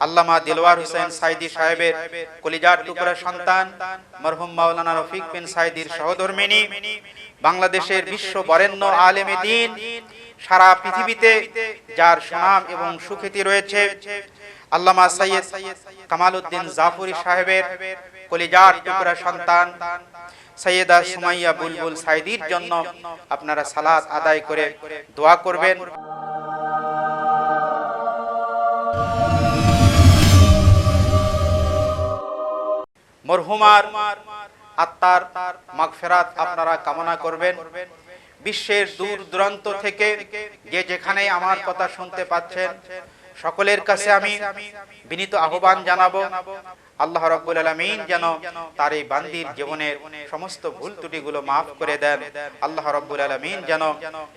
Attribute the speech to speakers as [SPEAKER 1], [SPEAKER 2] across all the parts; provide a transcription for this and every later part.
[SPEAKER 1] আল্লামা দিলওয়ার হোসেন সাইদি সাহেবের কলিজার টুকরা সন্তান, মরহুম মাওলানা রফিক বিন সাইদির সহধর্মিনী, বাংলাদেশের বিশ্ব বরেণ্য আলেমে দিন, সারা পৃথিবীতে যার সুনাম এবং সুখ্যাতি রয়েছে, আল্লামা সৈয়দ কামালউদ্দিন জাফরি সাহেবের কলিজার টুকরা সন্তান সৈয়দা সুমাইয়া বুলবুল সাইদির জন্য আপনারা সালাত আদায় করে দোয়া করবেন। মরহুমার আত্মার মাগফেরাত আপনারা কামনা করবেন। বিশ্বের দূর দূরান্ত থেকে যে যেখানে আমার কথা শুনতে পাচ্ছেন, সকলের কাছে আমি বিনীত আহ্বান জানাব। আল্লাহ রাব্বুল আলামিন যেন তার এই বান্দির জীবনের সমস্ত ভুল ত্রুটিগুলো মাফ করে দেন। আল্লাহ রাব্বুল আলামিন যেন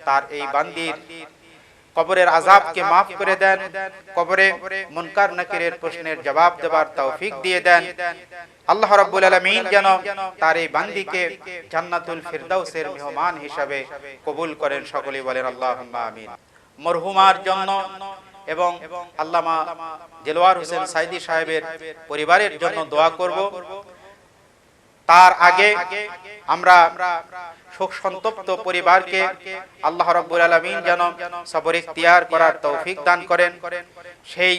[SPEAKER 1] তার এই বান্দির কবরের আজাবকে মাফ করে দেন। কবরে মুনকার নাকিরের প্রশ্নের জবাব দেবার তৌফিক দিয়ে দেন। আল্লাহ রাব্বুল আলামিন যেন তার এই বান্দিকে জান্নাতুল ফিরদাউসের মেহমান হিসাবে কবুল করেন সকলেই বলেন আল্লাহুম্মা আমিন। মরহুমার জন্য এবং আল্লামা দেলোয়ার হোসেন সাইদি সাহেবের পরিবারের জন্য দোয়া করব। তার আগে আমরা শোক সন্তপ্ত পরিবারকে আল্লাহ রব্বুল আলমিন যেন সবর ইখতিয়ার করার তৌফিক দান করেন। সেই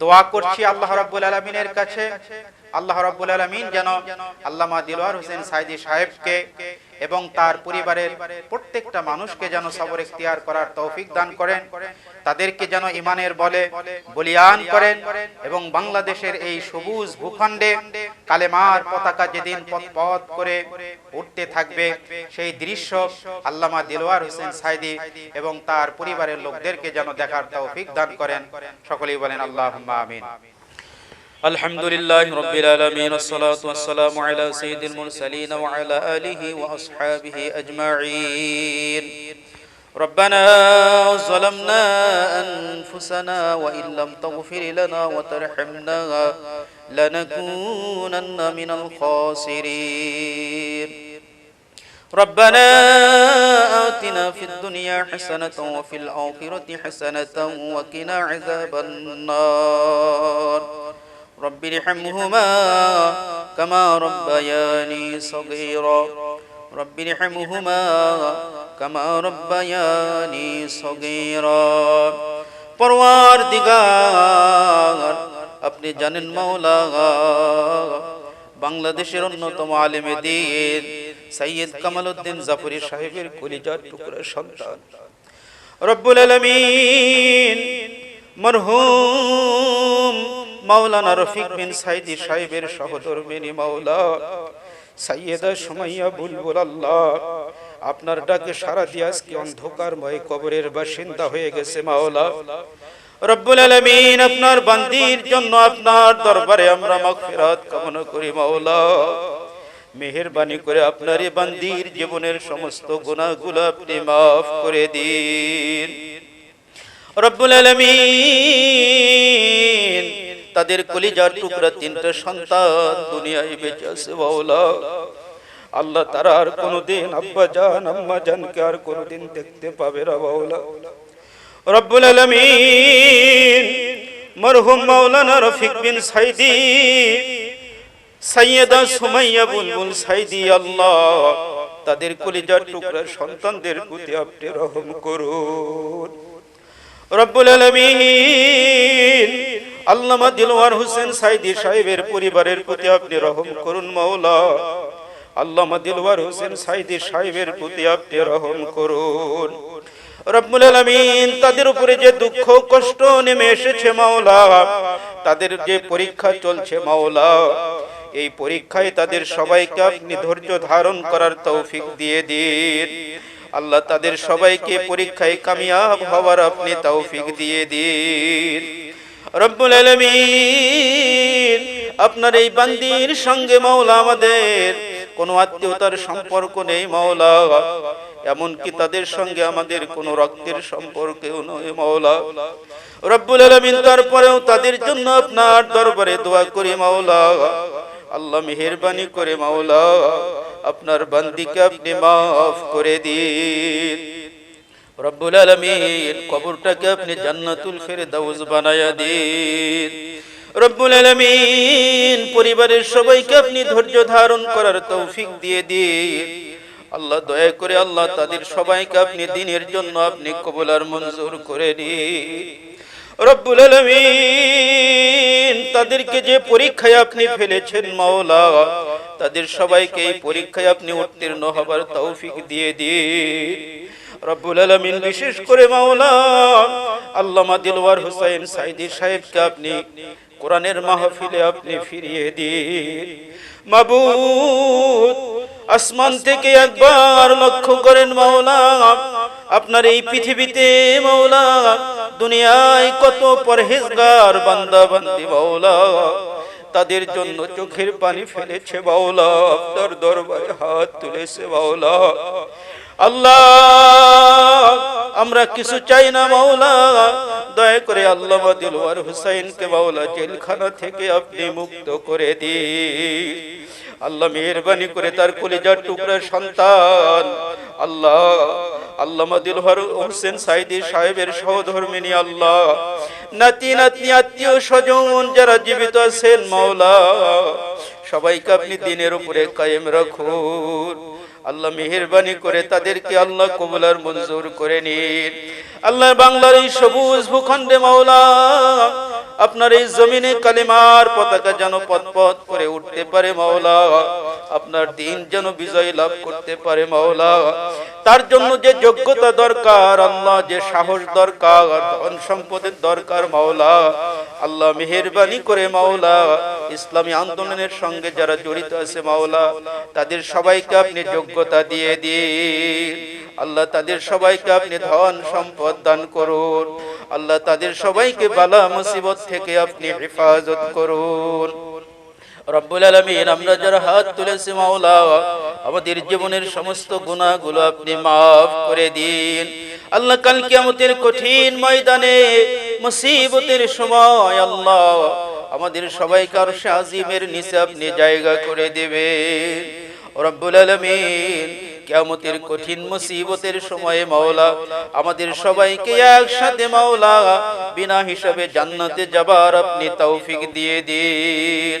[SPEAKER 1] দোয়া করছি আল্লাহ রব্বুল আলমিনের কাছে। আল্লাহ রাব্বুল আলামিন যেন আল্লামা দিলওয়ার হোসেন সাইদি সাহেবকে এবং তার পরিবারের প্রত্যেকটা মানুষকে যেন সবর ইখতিয়ার করার তৌফিক দান করেন, তাদেরকে যেন ইমানের বলে বলিয়ান করেন এবং বাংলাদেশের এই সবুজ ভূখণ্ডে কালেমার পতাকা যেদিন পথ করে উঠতে থাকবে, সেই দৃশ্য আল্লামা দিলওয়ার হোসেন সাইদি এবং তার পরিবারের লোকদেরকে যেন দেখার তৌফিক দান করেন। সকলেই বলেন আল্লাহ আমিন।
[SPEAKER 2] الحمد لله رب العالمين والصلاة والسلام على سيد المرسلين وعلى آله وأصحابه أجمعين. ربنا ظلمنا أنفسنا وإن لم تغفر لنا وترحمنا لنكونن من الخاسرين. ربنا آتنا في الدنيا حسنة وفي الآخرة حسنة وقنا عذاب النار. رب ارحمهما كما ربياني صغيرا رب ارحمهما كما ربياني صغيرا পরওয়ার দিগার আপনি জানেন মাওলা বাংলাদেশের অন্যতম আলেমে দিন সৈয়দ কামাল উদ্দিন জাফরি সাহেবের কলিজার টুকরা সন্তান রব্বুল আলমিন মরহুম মাওলানা রফিক বিন সাইদি সাহেবের সহধর্মিনী মাওলা, সাইয়েদা সুমাইয়া বুলবুল আল্লাহ, আপনার ডাকে সারা দিয়ে আজকে অন্ধকারময় কবরের বাসিন্দা হয়ে গেছে মাওলা। রব্বুল আলামিন, আপনার বান্দির জন্য আপনার দরবারে আমরা মাগফিরাত কামনা করি মাওলা। মেহেরবানি করে আপনার এই বান্দির জীবনের সমস্ত গুনাহগুলো আপনি মাফ করে দিন। রব্বুল আলামিন তাদের কলিজার টুকরা তিনটা সন্তান দুনিয়ায় বেঁচে আছে, মাওলা। আল্লাহ তারা আর কোনোদিন আব্বা জান, আম্মা জানকে আর কোনোদিন দেখতে পাবে না, মাওলা। রব্বুল আলামিন মরহুম মাওলানা রফিক বিন সাইদি, সাইয়েদা সুমাইয়া বুলবুল সাইদি আল্লাহ, তাদের কলিজার টুকরা সন্তানদের প্রতি আপনি রহম করুন। রব্বুল আলামিন আল্লামা দিলওয়ার হোসেন সাইদি সাহেবের পরিবারের প্রতি আপনি রহম করুন, মাওলা। আল্লামা দিলওয়ার হোসেন সাইদি সাহেবের প্রতি আপনি রহম করুন। রব্বুল আলামিন তাদের উপরে যে দুঃখ কষ্ট নেমে এসেছে, মাওলা, তাদের যে পরীক্ষা চলছে, মাওলা, এই পরীক্ষায় তাদের সবাইকে আপনি ধৈর্য ধারণ করার তৌফিক দিয়ে দিন। আল্লাহ তাদের সবাইকে পরীক্ষায় কামিয়াব হওয়ার আপনি তৌফিক দিয়ে দিন। রব্বুল আলামিন। আপনার এই বান্দির সঙ্গে মাওলা আমাদের কোনো আত্মীয়তার সম্পর্ক নেই মাওলা। এমনকি তাদের সঙ্গে আমাদের কোনো রক্তের সম্পর্কেও নয় মাওলা। রব্বুল আলামিন তারপরেও তাদের জন্য আপনার দরবারে দোয়া করি মাওলা। আল্লাহ মেহেরবানি করে মাওলা। আপনার বান্দিকে আপনি মাফ করে দিন। রব্বুল আলমিন কবরটাকে আপনি জান্নাতুল ফেরদাউস বানায়া দিন। রব্বুল আলমিন পরিবারের সবাইকে আপনি ধৈর্য ধারণ করার তৌফিক দিয়ে দিন। আল্লাহ দয়া করে আল্লাহ তাদের সবাইকে আপনি দিনের জন্য আপনি কবুল আর মঞ্জুর করে নিন। রব্বুল আলমিন তাদেরকে যে পরীক্ষায় আপনি ফেলেছেন মাওলা, তাদের সবাইকে এই পরীক্ষায় আপনি উত্তীর্ণ হবার তৌফিক দিয়ে দিন। রব্বুল আলমিন বিশেষ করে মাওলা আল্লামা দিলওয়ার হুসাইন সাইদি সাহেবকে আপনি, কোরআনের মাহফিলে আপনি ফিরিয়ে দিন। মাবুদ, আসমান থেকে একবার লক্ষ্য করেন মাওলা, আপনার এই পৃথিবীতে মাওলা, দুনিয়ায় কত পরহেজগার বান্দা বান্দি মাওলা। তাদের জন্য চোখের পানি ফেলেছে বাউলা আপনার দরবারে হাত তুলেছে বাউলা। আল্লাহ, আমরা কিছু চাই না মাওলা। দয়া করে আল্লাহ দিলওয়ার হুসাইনকে মাওলা জেলখানা থেকে আপনি মুক্ত করে দিন। আল্লাহ মেহরবানি করে তার কলিজার টুকরা সন্তান, আল্লাহ আল্লামা দিলহর হোসেন সাইদি সাহেবের সহধর্মিনী আল্লাহ, নাতি, নাতনি, আত্মীয় স্বজন যারা জীবিত আছেন মাওলা, সবাইকে আপনি দিনের উপরে কায়েম রাখুন। আল্লাহ মেহরবানি করে তাদেরকে আল্লাহ কবুলার মঞ্জুর করে নিন। আল্লাহ বাংলার এই সবুজ ভূখণ্ডে মাওলা, আপনার এই জমিনে কালিমার পতাকা যেন পথ পথ করে উঠতে পারে মাওলা। আপনার দিন যেন বিজয় লাভ করতে পারে মাওলা। তার জন্য যে যোগ্যতা দরকার, আল্লাহ যে সাহস দরকার, ধন সম্পদের দরকার মাওলা। আল্লাহ মেহরবানি করে মাওলা, ইসলামী আন্দোলনের সঙ্গে যারা জড়িত আছে মাওলা, তাদের সবাইকে আপনি যোগ্যতা দিয়ে দিন। আল্লাহ তাদের সবাইকে আপনি ধন সম্পদ দান করুন। আল্লাহ তাদের সবাইকে বালা মুসিবত থেকে আপনি হেফাজত করুন। রব্বুল আলমিন, আমরা যারা হাত তুলেছি মাওলা, আমাদের জীবনের সমস্ত গুণাগুলো আপনি মাফ করে দিন। আল্লাহ কাল কিয়ামতের কঠিন ময়দানে, মুসিবতের সময় আল্লাহ আমাদের সবাইকে আর আজিমের নিচে আপনি জায়গা করে দেবে রব্বুল আলমিন কেমতের কঠিন মুসিবতের সময়ে মাওলা, আমাদের সবাইকে একসাথে মাওলা, বিনা হিসাবে জান্নাতে যাবার আপনি তৌফিক দিয়ে দিন।